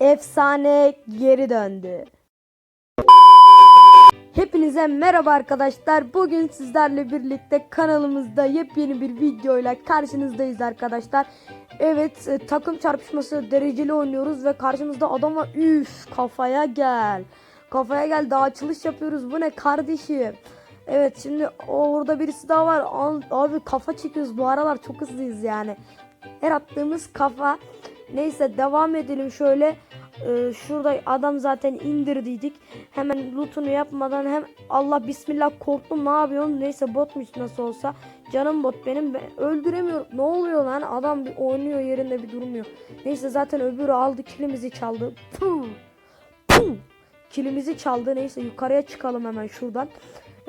efsane geri döndü. Hepinize merhaba arkadaşlar. Bugün sizlerle birlikte kanalımızda yepyeni bir videoyla karşınızdayız arkadaşlar. Evet e, takım çarpışması dereceli oynuyoruz ve karşımızda adam var. Üf kafaya gel. Kafaya gel daha açılış yapıyoruz. Bu ne kardeşim? Evet şimdi orada birisi daha var. Abi kafa çekiyoruz bu aralar çok hızlıyız yani. Her attığımız kafa. Neyse devam edelim şöyle. Ee, şurada adam zaten indirdiydik. Hemen lootunu yapmadan hem Allah bismillah korktum ne yapıyorsun? Neyse botmuş nasıl olsa. Canım bot benim. Ben öldüremiyorum. Ne oluyor lan? Adam bir oynuyor yerinde bir durmuyor. Neyse zaten öbürü aldı kilimizi çaldı. Puh. Puh. Kilimizi çaldı. Neyse yukarıya çıkalım hemen şuradan.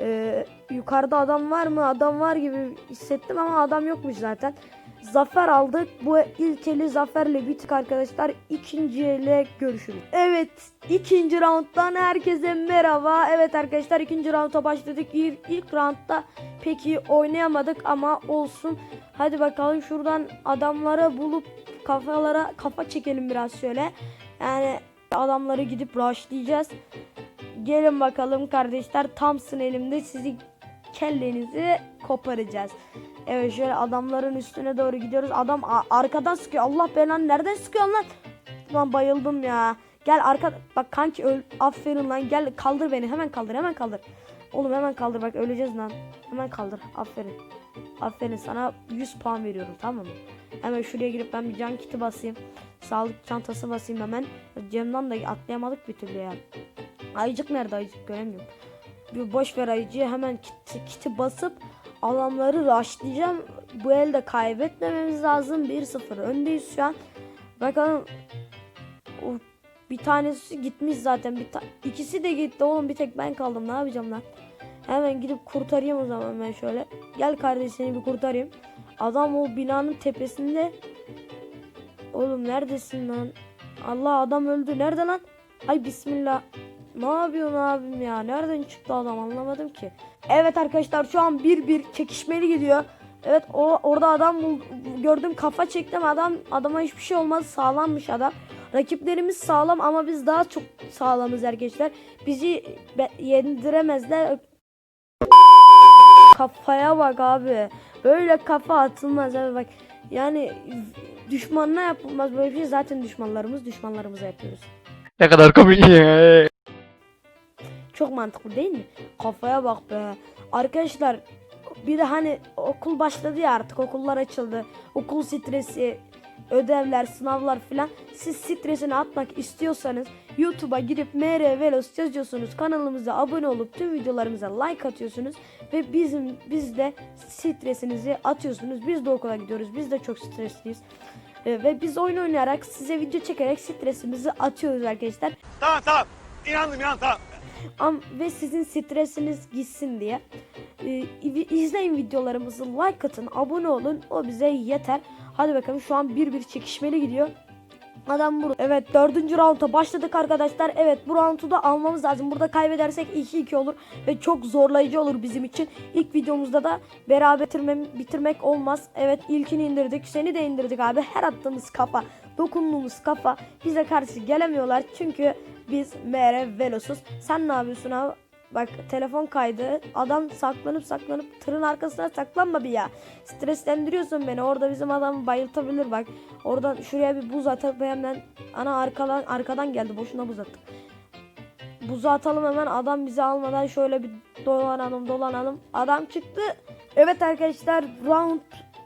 Ee, yukarıda adam var mı? Adam var gibi hissettim ama adam yokmuş zaten. Zafer aldık. Bu ilk eli zaferle bittik arkadaşlar. İkinci ele görüşürüz. Evet ikinci rounddan herkese merhaba. Evet arkadaşlar ikinci rounda başladık. İlk, ilk roundda peki oynayamadık ama olsun. Hadi bakalım şuradan adamları bulup kafalara kafa çekelim biraz şöyle. Yani adamları gidip rushlayacağız. Gelin bakalım kardeşler. Tamsın elimde sizi kellenizi koparacağız. Evet şöyle adamların üstüne doğru gidiyoruz. Adam arkadan sıkıyor. Allah belanı nereden sıkıyor lan? Lan bayıldım ya. Gel arka bak kanki öl aferin lan gel kaldır beni hemen kaldır hemen kaldır. Oğlum hemen kaldır bak öleceğiz lan. Hemen kaldır aferin. Aferin sana 100 puan veriyorum tamam mı? Hemen şuraya girip ben bir can kiti basayım. Sağlık çantası basayım hemen. Camdan da atlayamadık bir türlü ya. Ayıcık nerede ayıcık göremiyorum. Bir boş ver ayıcıyı hemen kiti, kiti basıp adamları rushlayacağım. Bu elde kaybetmememiz lazım. 1-0 öndeyiz şu an. Bakalım bir tanesi gitmiş zaten. Bir ta- ikisi de gitti oğlum. Bir tek ben kaldım. Ne yapacağım lan? Hemen gidip kurtarayım o zaman ben şöyle. Gel kardeş seni bir kurtarayım. Adam o binanın tepesinde. Oğlum neredesin lan? Allah adam öldü. Nerede lan? Ay bismillah. Ne yapıyorsun abim ya? Nereden çıktı adam anlamadım ki. Evet arkadaşlar şu an bir bir çekişmeli gidiyor. Evet o orada adam gördüm kafa çektim adam adama hiçbir şey olmaz sağlammış adam. Rakiplerimiz sağlam ama biz daha çok sağlamız arkadaşlar. Bizi yendiremezler. Kafaya bak abi. Böyle kafa atılmaz abi bak. Yani düşmanına yapılmaz böyle bir şey. Zaten düşmanlarımız düşmanlarımıza yapıyoruz. Ne kadar komik ya. Çok mantıklı değil mi? Kafaya bak be. Arkadaşlar bir de hani okul başladı ya artık okullar açıldı. Okul stresi, ödevler, sınavlar filan. Siz stresini atmak istiyorsanız YouTube'a gidip MR Velos yazıyorsunuz. Kanalımıza abone olup tüm videolarımıza like atıyorsunuz ve bizim biz de stresinizi atıyorsunuz. Biz de okula gidiyoruz. Biz de çok stresliyiz. Ee, ve biz oyun oynayarak size video çekerek stresimizi atıyoruz arkadaşlar. Tamam tamam. İnandım inandım tamam. Am ve sizin stresiniz gitsin diye e, i- izleyin videolarımızı like atın abone olun o bize yeter hadi bakalım şu an bir bir çekişmeli gidiyor Adam burada. Evet dördüncü rounda başladık arkadaşlar. Evet bu roundu da almamız lazım. Burada kaybedersek 2-2 olur. Ve çok zorlayıcı olur bizim için. İlk videomuzda da beraber bitirmem, bitirmek olmaz. Evet ilkini indirdik. Seni de indirdik abi. Her attığımız kafa, dokunduğumuz kafa bize karşı gelemiyorlar. Çünkü biz MR Velosuz. Sen ne yapıyorsun abi? Bak telefon kaydı. Adam saklanıp saklanıp tırın arkasına saklanma bir ya. Streslendiriyorsun beni. Orada bizim adam bayıltabilir bak. Oradan şuraya bir buz atıp hemen ana arkadan arkadan geldi. Boşuna buz attık. Buzu atalım hemen adam bizi almadan şöyle bir dolanalım dolanalım. Adam çıktı. Evet arkadaşlar round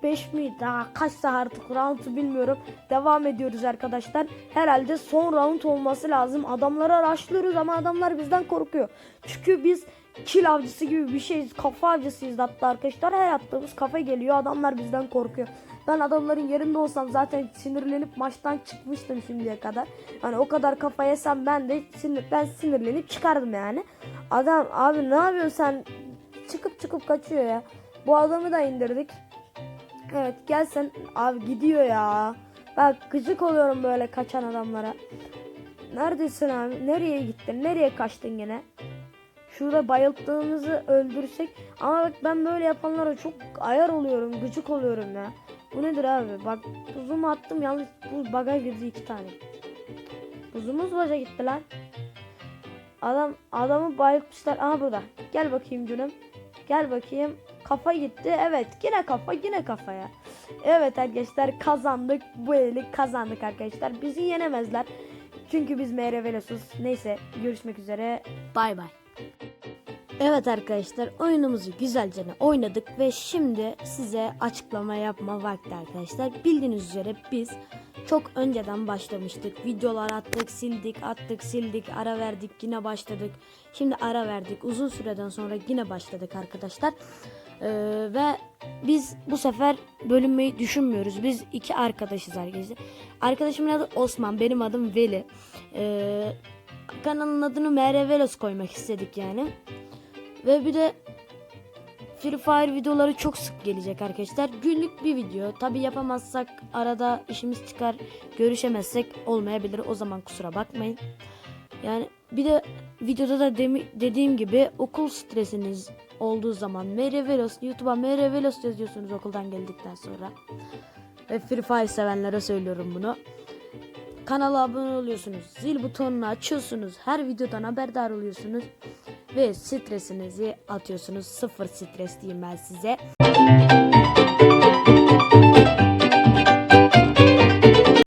5 mi? Daha kaçsa artık roundu bilmiyorum. Devam ediyoruz arkadaşlar. Herhalde son round olması lazım. Adamlara rushlıyoruz ama adamlar bizden korkuyor. Çünkü biz kill avcısı gibi bir şeyiz. Kafa avcısıyız hatta arkadaşlar. Her attığımız kafa geliyor. Adamlar bizden korkuyor. Ben adamların yerinde olsam zaten sinirlenip maçtan çıkmıştım şimdiye kadar. Hani o kadar kafa yesem ben de sinir, ben sinirlenip çıkardım yani. Adam abi ne yapıyorsun sen? Çıkıp çıkıp kaçıyor ya. Bu adamı da indirdik. Evet gel sen abi gidiyor ya. Bak gıcık oluyorum böyle kaçan adamlara. Neredesin abi? Nereye gittin? Nereye kaçtın gene? Şurada bayılttığımızı öldürsek. Ama bak ben böyle yapanlara çok ayar oluyorum. Gıcık oluyorum ya. Bu nedir abi? Bak tuzumu attım yalnız bu baga girdi iki tane. Uzunumuz başa gitti lan. Adam adamı bayıltmışlar. Aha burada. Gel bakayım canım. Gel bakayım. Kafa gitti. Evet yine kafa yine kafaya. Evet arkadaşlar kazandık. Bu eli kazandık arkadaşlar. Bizi yenemezler. Çünkü biz MR Velosuz. Neyse görüşmek üzere. Bay bay. Evet arkadaşlar oyunumuzu güzelce oynadık ve şimdi size açıklama yapma vakti arkadaşlar. Bildiğiniz üzere biz çok önceden başlamıştık. Videolar attık, sildik, attık, sildik, ara verdik, yine başladık. Şimdi ara verdik. Uzun süreden sonra yine başladık arkadaşlar. Ee, ve biz bu sefer bölünmeyi düşünmüyoruz. Biz iki arkadaşız arkadaşlar. Arkadaşımın adı Osman, benim adım Veli. Ee, kanalın adını MR Velos koymak istedik yani. Ve bir de Free Fire videoları çok sık gelecek arkadaşlar. Günlük bir video. Tabi yapamazsak arada işimiz çıkar. Görüşemezsek olmayabilir. O zaman kusura bakmayın. Yani bir de videoda da demi- dediğim gibi okul stresiniz olduğu zaman Mere YouTube'a Mere Velos yazıyorsunuz okuldan geldikten sonra. Ve Free Fire sevenlere söylüyorum bunu. Kanala abone oluyorsunuz. Zil butonunu açıyorsunuz. Her videodan haberdar oluyorsunuz. Ve stresinizi atıyorsunuz. Sıfır stres diyeyim ben size.